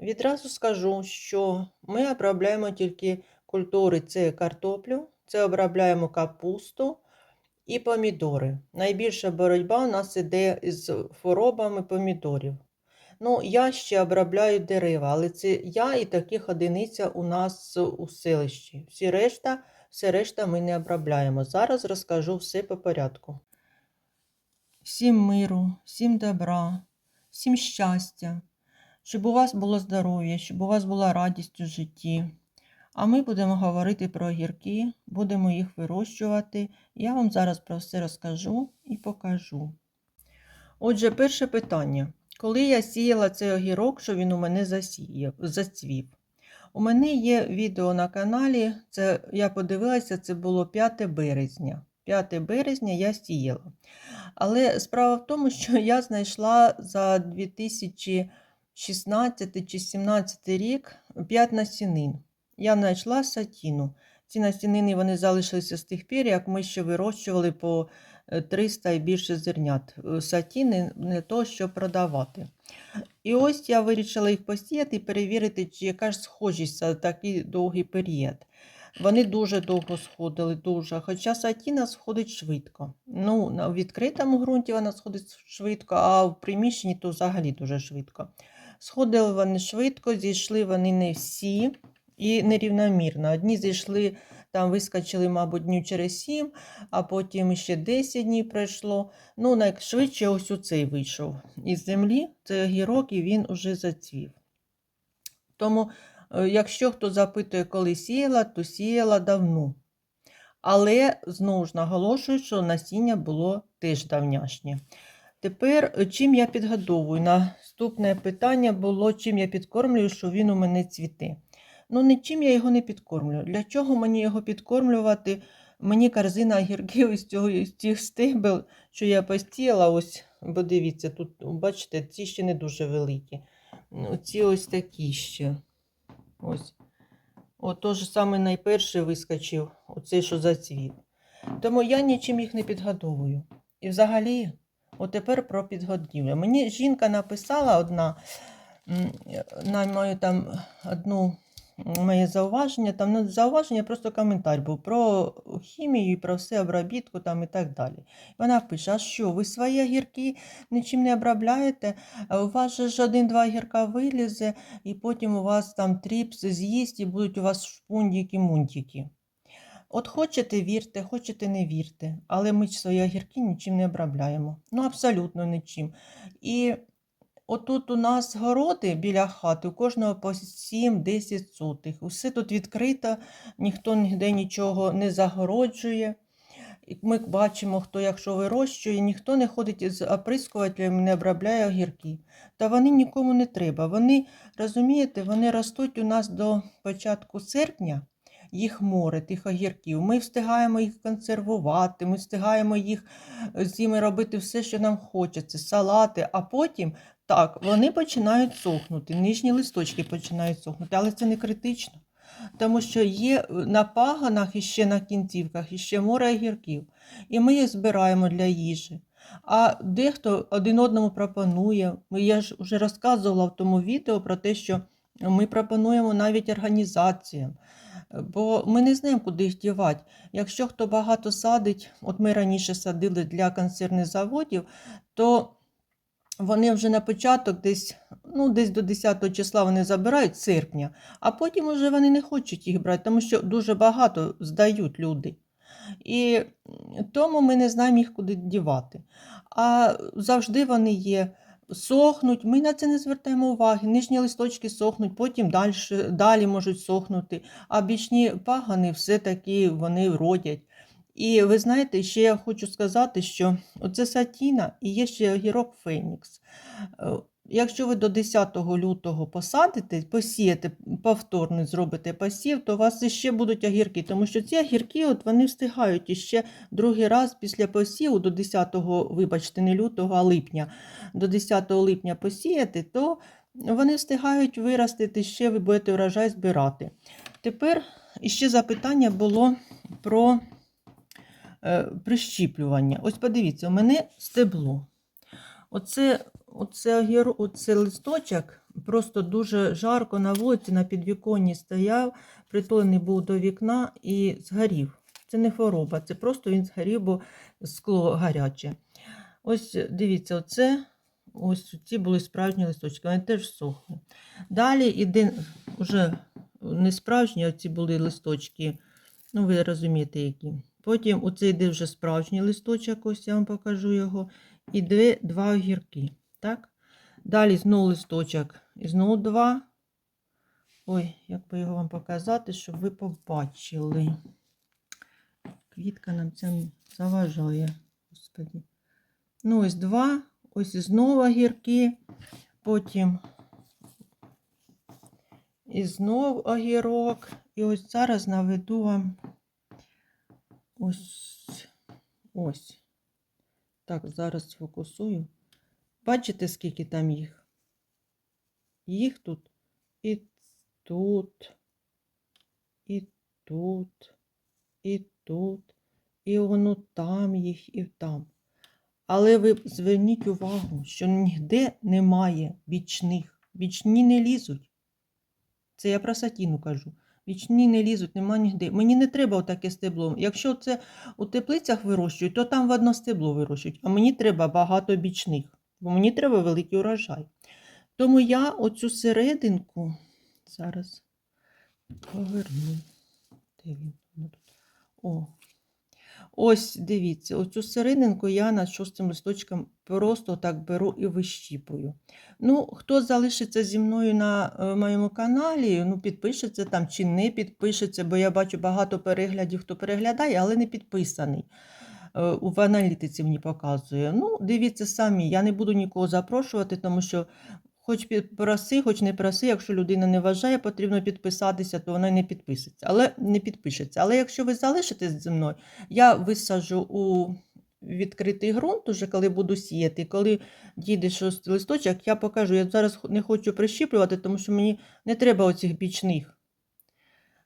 Відразу скажу, що ми обробляємо тільки культури: це картоплю, це обробляємо капусту і помідори. Найбільша боротьба у нас іде з хворобами помідорів. Ну, я ще обробляю дерева, але це я і таких одиниця у нас у селищі. Всі решта, все решта ми не обробляємо. Зараз розкажу все по порядку. Всім миру, всім добра, всім щастя, щоб у вас було здоров'я, щоб у вас була радість у житті. А ми будемо говорити про огірки, будемо їх вирощувати. Я вам зараз про все розкажу і покажу. Отже, перше питання. Коли я сіяла цей огірок, що він у мене засіяв, зацвів? У мене є відео на каналі, це я подивилася, це було 5 березня. 5 березня я сіяла. Але справа в тому, що я знайшла за 2016 чи 2017 рік 5 насінин. Я знайшла сатіну. Ці насінини вони залишилися з тих пір, як ми ще вирощували по 300 і більше зернят е, сатіни для того, щоб продавати. І ось я вирішила їх посіяти і перевірити, чи яка ж схожість за такий довгий період. Вони дуже довго сходили, дуже. Хоча сатіна сходить швидко. Ну, на відкритому ґрунті вона сходить швидко, а в приміщенні то взагалі дуже швидко. Сходили вони швидко, зійшли вони не всі і нерівномірно. Одні зійшли, там вискочили, мабуть, днів через 7, а потім ще 10 днів пройшло. Ну, найшвидше ось оцей вийшов із землі, це огірок, і він уже зацвів. Тому, е, якщо хто запитує, коли сіяла, то сіяла давно. Але знову ж наголошую, що насіння було теж давняшнє. Тепер, е, чим я підгодовую? Наступне питання було, чим я підкормлюю, що він у мене цвіте. Ну, нічим я його не підкормлю. Для чого мені його підкормлювати? Мені корзина огірків із цього із тих стебел, що я постіяла, ось, бо дивіться, тут, бачите, ці ще не дуже великі. Ну, Ці ось такі ще. Ось. О, то ж саме найперше вискочив, оцей, що зацвіт. Тому я нічим їх не підгодовую. І взагалі, отепер про підгодівлю. Мені жінка написала одна на мою там одну моє зауваження, там не зауваження, просто коментар був про хімію, про все обробітку там і так далі. Вона пише: а що, ви свої огірки нічим не обробляєте? У вас ж один-два огірка вилізе, і потім у вас там тріпс з'їсть, і будуть у вас шпундіки-мунтики. От хочете вірте, хочете не вірте, але ми свої огірки нічим не обробляємо. Ну, абсолютно нічим. І Отут у нас городи біля хати, у кожного по 7-10 сотих. Усе тут відкрито, ніхто ніде нічого не загороджує. Ми бачимо, хто якщо вирощує, ніхто не ходить з оприскувателем, не обробляє огірки. Та вони нікому не треба. Вони, розумієте, вони ростуть у нас до початку серпня, їх море, тих огірків. Ми встигаємо їх консервувати, ми встигаємо їх з ними робити все, що нам хочеться, салати, а потім так, вони починають сохнути, нижні листочки починають сохнути, але це не критично. Тому що є е, на паганах і ще на кінцівках іще море огірків. І ми їх збираємо для їжі. А дехто один одному пропонує. Я ж вже розказувала в тому відео про те, що ми пропонуємо навіть організаціям. Бо ми не знаємо, куди їх дівати. Якщо хто багато садить, от ми раніше садили для консервних заводів, то вони вже на початок, десь ну, десь до 10 числа вони забирають серпня, а потім вже вони не хочуть їх брати, тому що дуже багато здають люди. І тому ми не знаємо їх куди дівати. А завжди вони є, сохнуть, ми на це не звертаємо уваги. Нижні листочки сохнуть, потім далі, далі можуть сохнути, а бічні пагани все-таки вони родять. І ви знаєте, ще я хочу сказати, що оце сатіна і є ще огірок Фенікс. Якщо ви до 10 лютого посадите, посієте, повторно зробите посів, то у вас ще будуть огірки, тому що ці огірки от вони встигають іще другий раз після посіву до 10, вибачте, не лютого, а липня, до 10 липня посіяти, то вони встигають виростити, ще ви будете врожай збирати. Тепер іще запитання було про е, прищіплювання. Ось подивіться, у мене стебло. Оце, оце, огір- оце листочок, просто дуже жарко на вулиці, на підвіконні стояв, притулений був до вікна і згорів. Це не хвороба, це просто він згорів, бо скло гаряче. Ось дивіться, оце, ось ці були справжні листочки, вони теж сохли. Далі іде вже не справжні, а ці були листочки. Ну, ви розумієте, які. Потім оце йде вже справжній листочок, ось я вам покажу його. І дві, два огірки. Так? Далі знову листочок. І знову два. Ой, як би його вам показати, щоб ви побачили. Квітка нам цим заважає. Господи. Ну, ось два. Ось і знову огірки. Потім і знов огірок. І ось зараз наведу вам ось ось. Так, зараз сфокусую. Бачите, скільки там їх? Їх тут і тут, і тут, і тут, і воно там їх, і там. Але ви зверніть увагу, що ніде немає бічних. Бічні не лізуть. Це я про сатіну кажу. Вічні не лізуть, нема нігде. Мені не треба отаке стебло. Якщо це у теплицях вирощують, то там в одно стебло вирощують. А мені треба багато бічних, бо мені треба великий урожай. Тому я оцю серединку зараз поверну. О. Ось дивіться, оцю серединку я над шостим листочком просто так беру і вищіпую. Ну, хто залишиться зі мною на е, моєму каналі, ну, підпишеться там чи не підпишеться, бо я бачу багато переглядів, хто переглядає, але не підписаний. Е, В аналітиці мені показує. Ну, дивіться самі, я не буду нікого запрошувати, тому що хоч проси, хоч не проси, якщо людина не вважає, потрібно підписатися, то вона не підписиться, але не підпишеться. Але якщо ви залишитесь зі мною, я висаджу у відкритий ґрунт, уже коли буду сіяти. Коли дійде шостий листочок, я покажу. Я зараз не хочу прищіплювати, тому що мені не треба оцих бічних.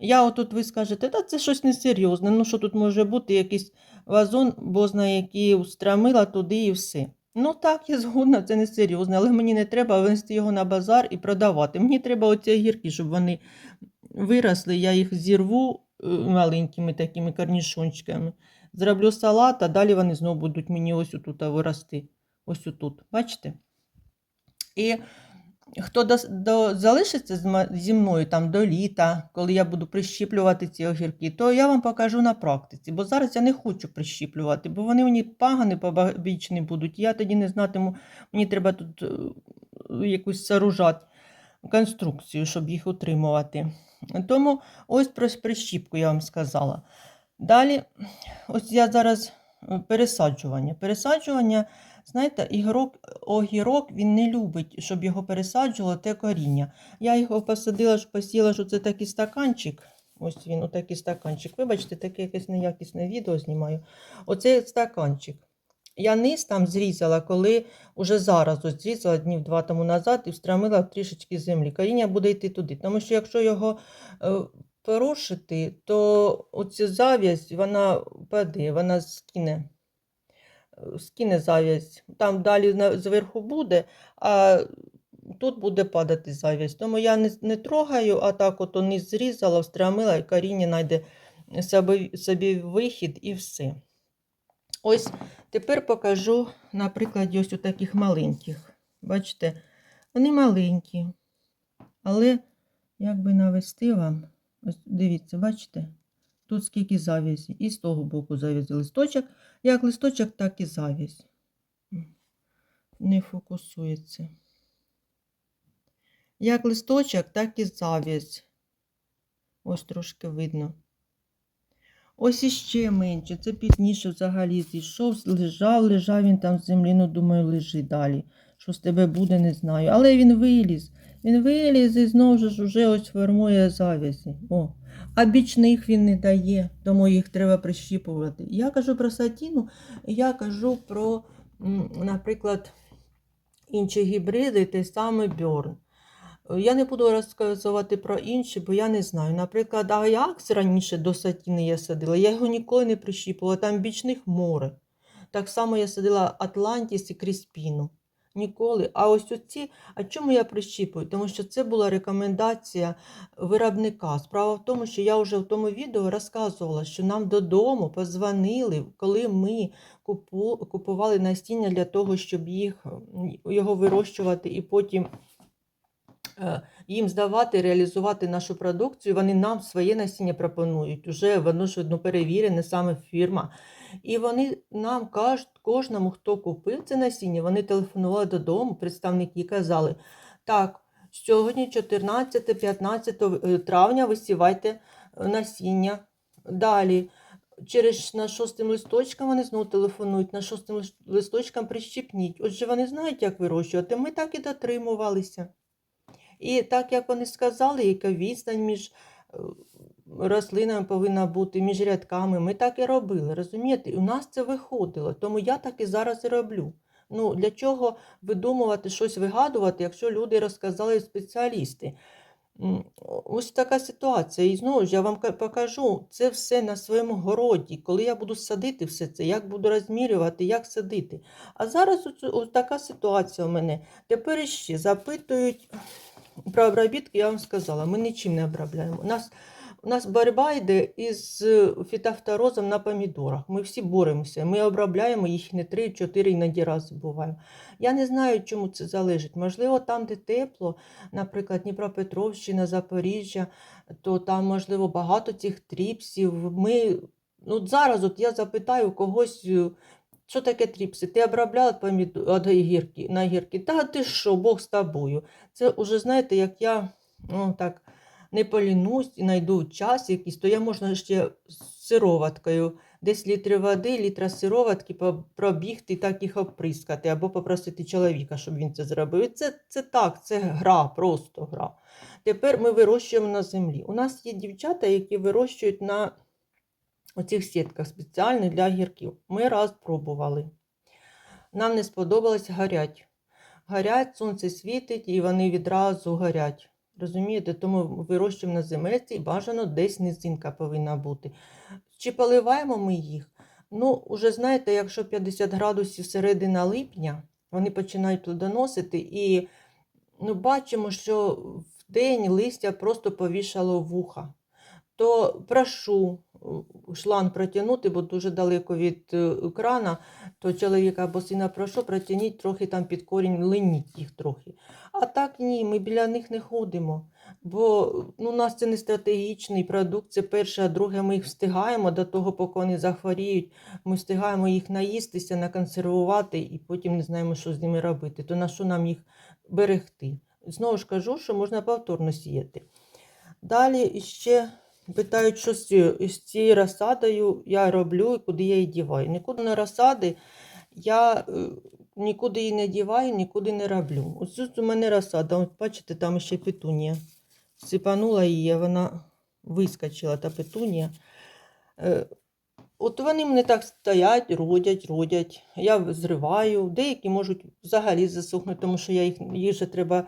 Я отут ви скажете, та це щось несерйозне. Ну, що тут може бути якийсь вазон, бо знає, який устрамила туди і все. Ну так, я згодна, це несерйозне, але мені не треба винести його на базар і продавати. Мені треба оці огірки, щоб вони виросли, я їх зірву е, маленькими такими корнішончиками. Зроблю салат, а далі вони знову будуть мені ось отут вирости. Ось отут. Бачите? І хто до, до, залишиться зі мною там до літа, коли я буду прищіплювати ці огірки, то я вам покажу на практиці. Бо зараз я не хочу прищіплювати, бо вони мені пагани побічні будуть. Я тоді не знатиму, мені треба тут е, якусь сооружати конструкцію, щоб їх утримувати. Тому ось про прищіпку я вам сказала. Далі, ось я зараз е, пересаджування. Пересаджування, знаєте, ігрок, огірок він не любить, щоб його пересаджувало те коріння. Я його посадила, ж посіла, що це такий стаканчик. Ось він, отакий стаканчик. Вибачте, таке якесь неякісне відео знімаю. Оцей стаканчик. Я низ там зрізала, коли уже зараз ось зрізала днів два тому назад і встромила трішечки землі. Коріння буде йти туди. Тому що якщо його е, порушити, то оця зав'язь вона впаде, вона скине, скине зав'язь. Там далі зверху буде, а тут буде падати зав'язь. Тому я не, не трогаю, а так от низ зрізала, встромила, і коріння знайде собі, собі вихід і все. Ось тепер покажу на прикладі ось у таких маленьких. Бачите, вони маленькі, але як би навести вам, ось дивіться, бачите, тут скільки завязі. І з того боку завязі листочок. Як листочок, так і завязь. Не фокусується. Як листочок, так і завязь. Ось трошки видно. Ось іще менше. Це пізніше взагалі зійшов, лежав, лежав він там в землі. Ну, думаю, лежи далі. Що з тебе буде, не знаю. Але він виліз. Він виліз і знову ж уже ось формує завязі. О. А бічних він не дає, тому їх треба прищіпувати. Я кажу про сатіну, я кажу про, наприклад, інші гібриди, той самий Бьорн. Я не буду розказувати про інші, бо я не знаю. Наприклад, Аякс раніше до сатіни я садила, я його ніколи не прищіпувала, там бічних море. Так само я садила Атлантіс і Кріспіну. Ніколи. А ось оці, а чому я прищіпую? Тому що це була рекомендація виробника. Справа в тому, що я вже в тому відео розказувала, що нам додому позвонили, коли ми купували насіння для того, щоб їх, його вирощувати і потім їм здавати, реалізувати нашу продукцію. Вони нам своє насіння пропонують. Уже воно ж ну, перевірене, саме фірма. І вони нам кажуть, кожному, хто купив це насіння, вони телефонували додому, представники казали, так, сьогодні 14-15 травня висівайте е, насіння. Далі, через на шостим листочкам вони знову телефонують, на шостим листочкам прищепніть. Отже, вони знають, як вирощувати. Ми так і дотримувалися. І так як вони сказали, яка відстань між е, рослинами повинна бути, між рядками, ми так і робили. Розумієте? І у нас це виходило. Тому я так і зараз і роблю. Ну, для чого видумувати щось вигадувати, якщо люди розказали спеціалісти? Ось така ситуація. І знову ж я вам покажу це все на своєму городі, коли я буду садити все це, як буду розмірювати, як садити. А зараз ось, така ситуація у мене. Тепер іще запитують про обробітки, я вам сказала, ми нічим не обробляємо. У нас, у нас боротьба йде із е, фітофторозом на помідорах. Ми всі боремося. Ми обробляємо їх не 3-4 іноді рази буває. Я не знаю, чому це залежить. Можливо, там, де тепло, наприклад, Дніпропетровщина, Запоріжжя, то там, можливо, багато цих тріпсів. Ми, ну, зараз от я запитаю когось, е, що таке тріпси? Ти обробляла помідор на гірки? Та ти що, Бог з тобою. Це уже, знаєте, як я ну, так, не полінусь і знайду час якийсь, то я можна ще з сироваткою. Десь літри води, літра сироватки пробігти так їх оприскати, або попросити чоловіка, щоб він це зробив. Це, це так, це гра, просто гра. Тепер ми вирощуємо на землі. У нас є дівчата, які вирощують на оцих сітках спеціальних для гірків. Ми раз пробували. Нам не сподобалось горять. Горять, сонце світить, і вони відразу горять. Розумієте, тому вирощуємо на земельці і бажано десь низинка повинна бути. Чи поливаємо ми їх? Ну, уже знаєте, якщо 50 градусів середина липня, вони починають плодоносити, і ну, бачимо, що в день листя просто повішало вуха. То прошу е, шланг протягнути, бо дуже далеко від е, крана, то чоловіка або сина прошу, протягніть трохи там під корінь, линіть їх трохи. А так ні, ми біля них не ходимо. Бо ну, у нас це не стратегічний продукт, це перше, а друге, ми їх встигаємо до того, поки вони захворіють. Ми встигаємо їх наїстися, наконсервувати і потім не знаємо, що з ними робити. То на що нам їх берегти? Знову ж кажу, що можна повторно сіяти. Далі ще питають, що з цією, розсадою я роблю і куди я її діваю. Нікуди не розсади, я е, нікуди її не діваю, нікуди не роблю. Ось тут у мене розсада. От бачите, там ще петунія. Сипанула її, вона вискочила, та петунія. Е, От вони мене так стоять, родять, родять. Я зриваю. Деякі можуть взагалі засохнути, тому що я їх, же треба,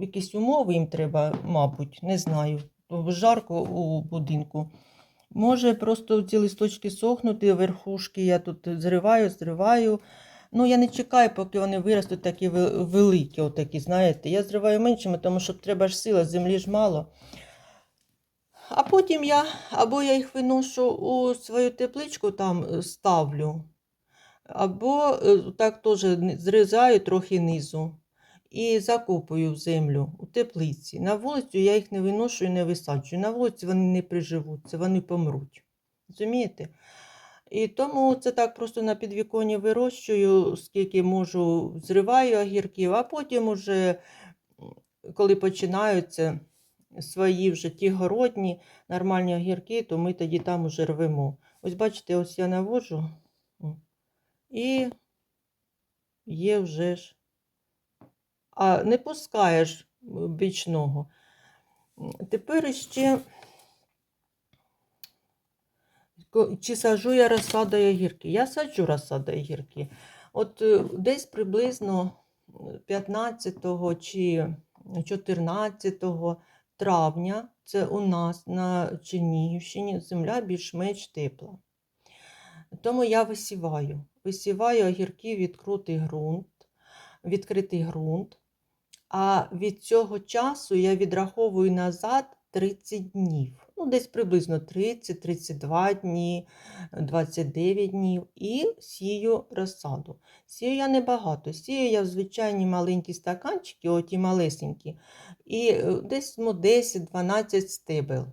якісь умови їм треба, мабуть, не знаю. Жарко у будинку. Може просто ці листочки сохнути, верхушки я тут зриваю, зриваю. Ну, я не чекаю, поки вони виростуть такі великі, отакі, знаєте. Я зриваю меншими, тому що треба ж сила, землі ж мало. А потім я або я їх виношу у свою тепличку, там е, ставлю, або е, так теж зрізаю трохи низу і закопую в землю у теплиці. На вулицю я їх не виношу і не висаджую. На вулиці вони не приживуться, вони помруть. Розумієте? І тому це так просто на підвіконні вирощую, скільки можу, зриваю огірків, а потім уже, коли починаються свої вже ті городні, нормальні огірки, то ми тоді там уже рвемо. Ось бачите, ось я наводжу і є вже ж. А не пускаєш бічного. Тепер ще. Чи саджу я розсадою огірки? Я саджу розсадою огірки. От е, десь приблизно е, 15 чи 14 травня, це у нас на Чернігівщині земля більш-менш тепла. Тому я висіваю. Висіваю огірки відкритий ґрунт. відкритий ґрунт. А від цього часу я відраховую назад 30 днів. Ну, десь приблизно 30-32 дні, 29 днів. І сію розсаду. Сію я небагато. Сію я в звичайні маленькі стаканчики, оті малесенькі, і е, десь ну, 10-12 стебел.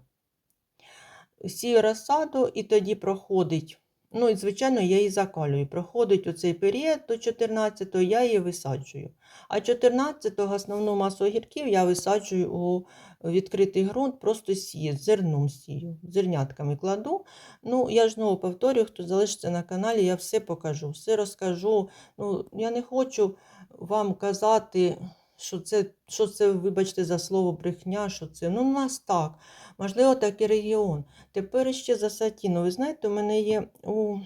Сію розсаду, і тоді проходить. Ну, і, звичайно, я її закалюю. Проходить оцей період до 14-го, я її висаджую. А 14-го основну масу огірків я висаджую у відкритий ґрунт, просто сію, зерном сію, зернятками кладу. Ну, я ж знову повторюю, хто залишиться на каналі, я все покажу, все розкажу. Ну, я не хочу вам казати, що це, що це, вибачте, за слово брехня, що це. Ну, у нас так. Можливо, так і регіон. Тепер ще за Сатіну. Ви знаєте, у мене є у,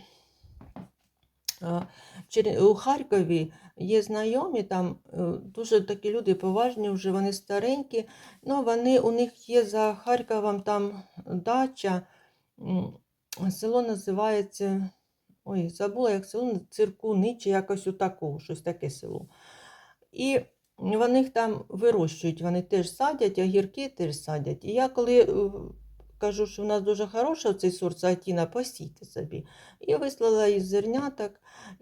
у Харкові є знайомі, там е, дуже такі люди поважні, вже вони старенькі. Ну, вони, у них є за Харковом там дача. Село називається. Ой, забула, як село, Циркуни чи якось отаку, щось таке село. І вони їх там вирощують, вони теж садять, огірки теж садять. І я коли е, кажу, що в нас дуже хороша цей сорт саатіна, посійте собі. І вислала із зерняток.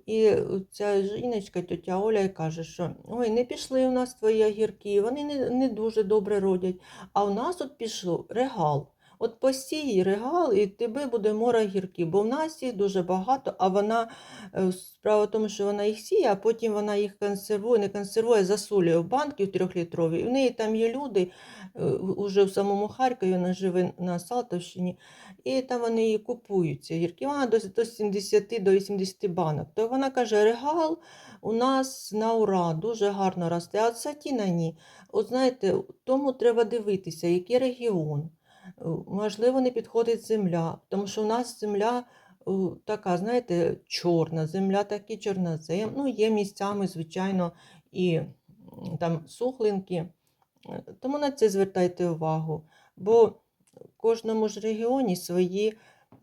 І ця жіночка, тетя Оля, каже, що ой, не пішли у нас твої огірки, вони не, не дуже добре родять. А у нас от пішов регал. От посій регал, і тебе буде море огірків, бо в нас їх дуже багато, а вона Е, Справа в тому, що вона їх сіє, а потім вона їх консервує, не консервує, засолює в банки в трьохлітрові. В неї там є люди, е, уже в самому Харкові, вона живе на Салтовщині, і там вони її купують, ці гірки. Вона до 70 до 80 банок. То вона каже, регал у нас на ура, дуже гарно росте, а сатіна ні. От знаєте, тому треба дивитися, який регіон. Е, Можливо, не підходить земля, тому що у нас земля така, знаєте, чорна земля, такі чорнозем. Ну, є місцями, звичайно, і там сухлинки. Е, Тому на це звертайте увагу. Бо в кожному ж регіоні свої,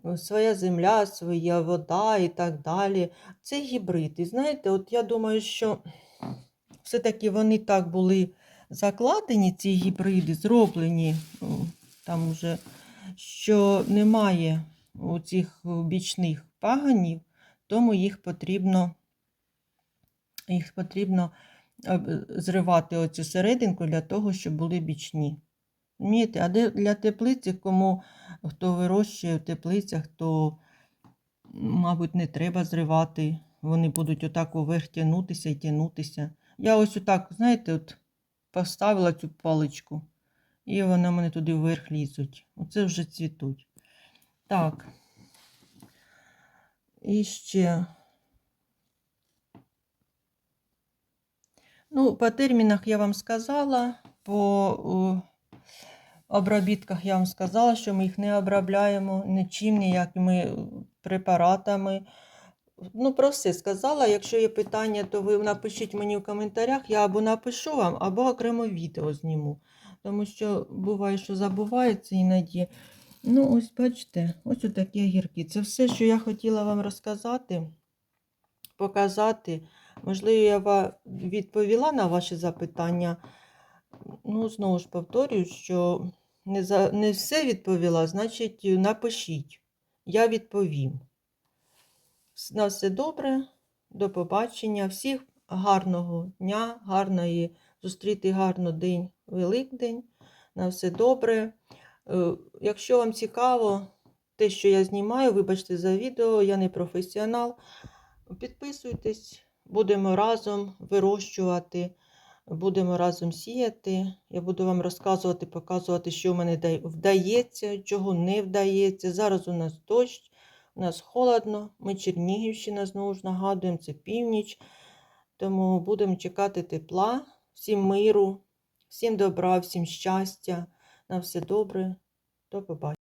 е, своя земля, своя вода і так далі. Це гібрид. І знаєте, от я думаю, що все-таки вони так були закладені, ці гібриди, зроблені там уже, що немає у цих бічних паганів, тому їх потрібно, їх потрібно е, зривати оцю серединку для того, щоб були бічні. Розумієте? А для теплиці, кому хто вирощує в теплицях, то, мабуть, не треба зривати. Вони будуть отак уверх тягнутися і тягнутися. Я ось отак, знаєте, от поставила цю паличку, і вони мене туди вверх лізуть. Оце вже цвітуть. Так. І ще. Ну, по термінах я вам сказала, по обробітках я вам сказала, що ми їх не обробляємо нічим, ніякими препаратами. Ну, про все сказала. Якщо є питання, то ви напишіть мені в коментарях, я або напишу вам, або окремо відео зніму. Тому що буває, що забувається іноді. Ну, ось бачите, ось такі огірки. Це все, що я хотіла вам розказати, показати. Можливо, я ва- відповіла на ваші запитання. Ну, знову ж повторюю, що не, за, не все відповіла, значить, напишіть. Я відповім. На все добре, до побачення. Всіх гарного дня, гарної, зустріти гарно день, Великдень. На все добре. Е, Якщо вам цікаво те, що я знімаю, вибачте за відео, я не професіонал. Підписуйтесь, будемо разом вирощувати, будемо разом сіяти. Я буду вам розказувати, показувати, що в мене вдається, чого не вдається. Зараз у нас дощ, у нас холодно, ми Чернігівщина, знову ж нагадуємо, це північ. Тому будемо чекати тепла, всім миру, всім добра, всім щастя. На все добре. До побачення.